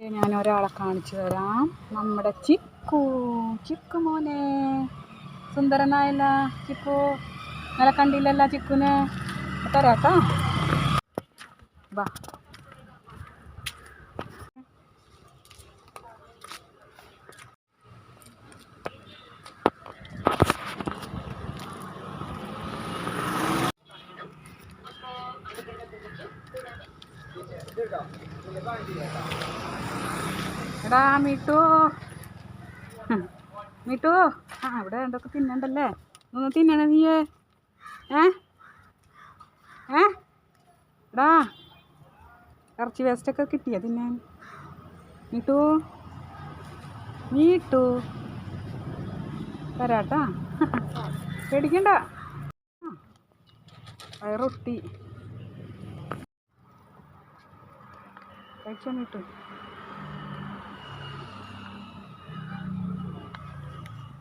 ഞാൻ ഒരാളെ കാണിച്ചു തരാം. നമ്മുടെ ചിക്കു. ചിക്കു മോനെ. സുന്ദരനായല്ല ചിക്കു. നില കണ്ടില്ലല്ല ചിക്കുനെ തരാട്ടോ വാ. എടാ മീട്ടു. മിട്ടു. ആ അവിടെ എന്തൊക്കെ തിന്നണ്ടല്ലേ? ഒന്ന് തിന്നണ നീയേ. ഏ? ഏ? എടാ ഇറച്ചി വേസ്റ്റൊക്കെ കിട്ടിയാ തിന്നാൻ. മീട്ടു. മീട്ടു. തരാട്ടാ പേടിക്കണ്ട. ആ. വയറൊട്ടി. കഴിച്ചോ കിട്ടും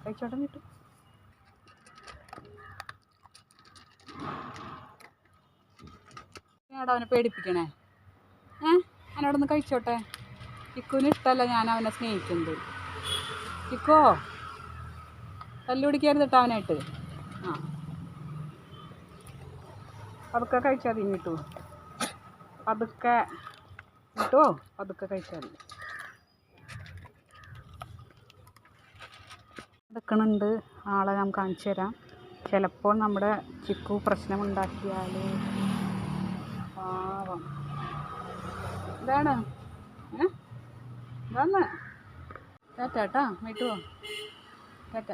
കഴിച്ചോട്ടം കിട്ടും അവനെ പേടിപ്പിക്കണേ. ഏ? അവനോട് ഒന്ന് കഴിച്ചോട്ടെ. ചിക്കുവിന് ഇഷ്ടമല്ല ഞാൻ അവനെ സ്നേഹിക്കുന്നത്. ചിക്കോ തല്ലുപിടിക്കരുത് കേട്ടോ അവനായിട്ട്. ആ. പതുക്കെ കഴിച്ചാൽ തിന്നിട്ടു. അതൊക്കെ കിട്ടുമോ അതൊക്കെ കഴിച്ചാൽ മതി എടുക്കണുണ്ട് ആളെ ഞാൻ കാണിച്ചു തരാം. ചിലപ്പോൾ നമ്മുടെ ചിക്കു പ്രശ്നമുണ്ടാക്കിയാൽ പാവം. ഇതാണ്. ഏ? ടാറ്റ കേട്ടാ മേട്ടുവോ ടാറ്റ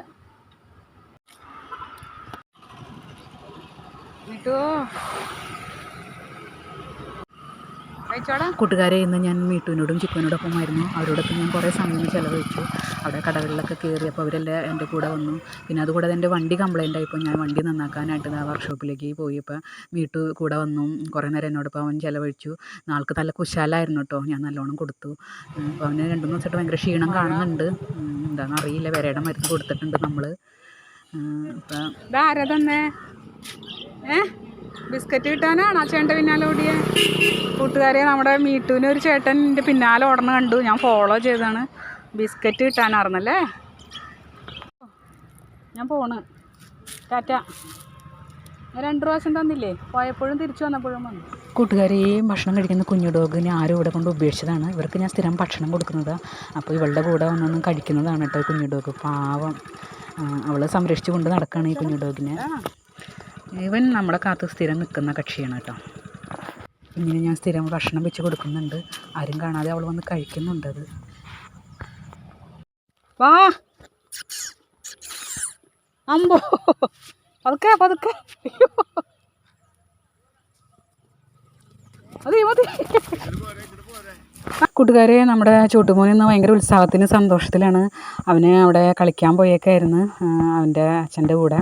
മേട്ടുവോ കൂട്ടുകാരെ ഇന്ന് ഞാൻ മീട്ടുവിനോടും ചിക്കുവിനോടൊപ്പമായിരുന്നു അവരോടൊപ്പം ഞാൻ കുറേ സമയം ചിലവഴിച്ചു. അവിടെ കടകളിലൊക്കെ കയറി അപ്പോൾ അവരെല്ലാം എന്റെ കൂടെ വന്നു. പിന്നെ അതുകൂടാതെ എന്റെ വണ്ടി കംപ്ലൈന്റ് ആയിപ്പോൾ ഞാൻ വണ്ടി നന്നാക്കാനായിട്ട് ആ വർക്ക്ഷോപ്പിലേക്ക് പോയി. അപ്പോൾ മീട്ടു കൂടെ വന്നു. കുറേ നേരം എന്നോടൊപ്പം അവൻ ചിലവഴിച്ചു. നാൾക്ക് നല്ല കുശാലായിരുന്നു കേട്ടോ. ഞാൻ നല്ലോണം കൊടുത്തു. അപ്പോൾ അവന് രണ്ട് മൂന്ന് ദിവസമായിട്ട് ഭയങ്കര ക്ഷീണം കാണുന്നുണ്ട്. എന്താണെന്ന് അറിയില്ല. വിരയുടെ മരുന്ന് കൊടുത്തിട്ടുണ്ട് നമ്മൾ അപ്പം ഏ? ബിസ്ക്കറ്റ് കിട്ടാനാണോ ആ ചേട്ടന്റെ പിന്നാലെ ഓടിയേ. കൂട്ടുകാരെ നമ്മുടെ മീട്ടുവിന് ഒരു ചേട്ടൻ എന്റെ പിന്നാലെ ഓടണ കണ്ടു. ഞാൻ ഫോളോ ചെയ്താണ് ബിസ്ക്കറ്റ് കിട്ടാനായിരുന്നല്ലേ? ഞാൻ പോണ്. ടാറ്റ. രണ്ട് പ്രാവശ്യം തന്നില്ലേ? പോയപ്പോഴും തിരിച്ചു വന്നപ്പോഴും വന്നു. കൂട്ടുകാരെ ഈ ഭക്ഷണം കഴിക്കുന്ന കുഞ്ഞു ഡോഗിനെ ആരും ഇവിടെ കൊണ്ട് ഉപേക്ഷിച്ചതാണ്. ഇവർക്ക് ഞാൻ സ്ഥിരം ഭക്ഷണം കൊടുക്കുന്നത്. അപ്പോൾ ഇവളുടെ കൂടെ വന്നൊന്നും കഴിക്കുന്നതാണ് കേട്ടോ കുഞ്ഞു ഡോഗ്. പാവം. അവളെ സംരക്ഷിച്ചുകൊണ്ട് നടക്കുകയാണ് ഈ കുഞ്ഞു ഡോഗിനെ. ഇവൻ നമ്മുടെ കാത്ത് സ്ഥിരം നിൽക്കുന്ന കക്ഷിയാണ് കേട്ടോ. ഇങ്ങനെ ഞാൻ സ്ഥിരം ഭക്ഷണം വെച്ച് കൊടുക്കുന്നുണ്ട്. ആരും കാണാതെ അവൾ വന്ന് കഴിക്കുന്നുണ്ട് അത്. വാ! അമ്പോ! പതുക്കെ പതുക്കെ. കൂട്ടുകാരെ നമ്മുടെ ചൂട്ടുമോൻ ഇന്ന് ഭയങ്കര ഉത്സാഹത്തിന് സന്തോഷത്തിലാണ്. അവന് അവിടെ കളിക്കാൻ പോയേക്കായിരുന്നു അവന്റെ അച്ഛന്റെ കൂടെ.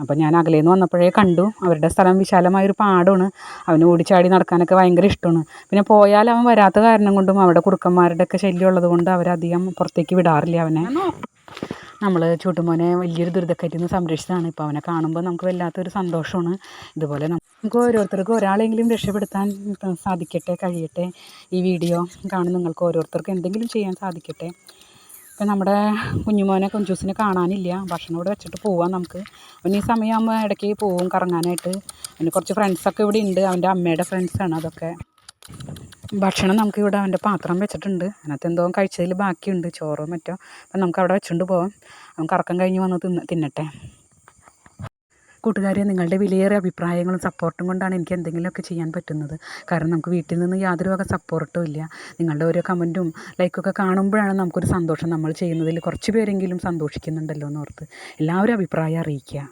അപ്പോൾ ഞാൻ അകലെ നിന്ന് വന്നപ്പോഴേ കണ്ടു. അവരുടെ സ്ഥലം വിശാലമായൊരു പാടമാണ് അവന് ഓടിച്ചാടി നടക്കാനൊക്കെ ഭയങ്കര ഇഷ്ടമാണ്. പിന്നെ പോയാൽ അവൻ വരാത്ത കാരണം കൊണ്ടും അവിടെ കുറുക്കന്മാരുടെ ഒക്കെ ശല്യം ഉള്ളത് കൊണ്ട് അവരധികം പുറത്തേക്ക് വിടാറില്ല അവനെ. നമ്മൾ ചൂട്ടുമോനെ വലിയൊരു ദുരിതക്കറ്റിൽ നിന്ന് സംരക്ഷിച്ചതാണ്. ഇപ്പോൾ അവനെ കാണുമ്പോൾ നമുക്ക് വല്ലാത്തൊരു സന്തോഷമാണ്. ഇതുപോലെ നമുക്ക് ഓരോരുത്തർക്കും ഒരാളെങ്കിലും രക്ഷപ്പെടുത്താൻ സാധിക്കട്ടെ കഴിയട്ടെ. ഈ വീഡിയോ കാണുന്ന നിങ്ങൾക്ക് ഓരോരുത്തർക്കും എന്തെങ്കിലും ചെയ്യാൻ സാധിക്കട്ടെ. ഇപ്പം നമ്മുടെ കുഞ്ഞുമോനെ കുഞ്ചൂസിനെ കാണാനില്ല. ഭക്ഷണം ഇവിടെ വെച്ചിട്ട് പോവാം നമുക്ക്. ഇനി ഈ സമയമാകുമ്പോൾ ഇടയ്ക്ക് പോവും കറങ്ങാനായിട്ട്. പിന്നെ കുറച്ച് ഫ്രണ്ട്സൊക്കെ ഇവിടെ ഉണ്ട്. അവന്റെ അമ്മയുടെ ഫ്രണ്ട്സാണ് അതൊക്കെ. ഭക്ഷണം നമുക്ക് ഇവിടെ അവന്റെ പാത്രം വെച്ചിട്ടുണ്ട്. അതിനകത്ത് എന്തോ കഴിച്ചതിൽ ബാക്കിയുണ്ട്. ചോറും മറ്റോ. അപ്പം നമുക്ക് അവിടെ വെച്ചുകൊണ്ട് പോവാം. അവൻ കറക്കം കഴിഞ്ഞ് വന്ന് തിന്ന് തിന്നട്ടെ. കൂട്ടുകാരെ നിങ്ങളുടെ വിലയേറിയ അഭിപ്രായങ്ങളും സപ്പോർട്ടും കൊണ്ടാണ് എനിക്ക് എന്തെങ്കിലുമൊക്കെ ചെയ്യാൻ പറ്റുന്നത്. കാരണം നമുക്ക് വീട്ടിൽ നിന്ന് യാതൊരു വക സപ്പോർട്ടും ഇല്ല. നിങ്ങളുടെ ഓരോ കമന്റും ലൈക്കൊക്കെ കാണുമ്പോഴാണ് നമുക്കൊരു സന്തോഷം. നമ്മൾ ചെയ്യുന്നതിൽ കുറച്ച് പേരെങ്കിലും സന്തോഷിക്കുന്നുണ്ടല്ലോ എന്ന് ഓർത്ത് എല്ലാവരും അഭിപ്രായം അറിയിക്കുക.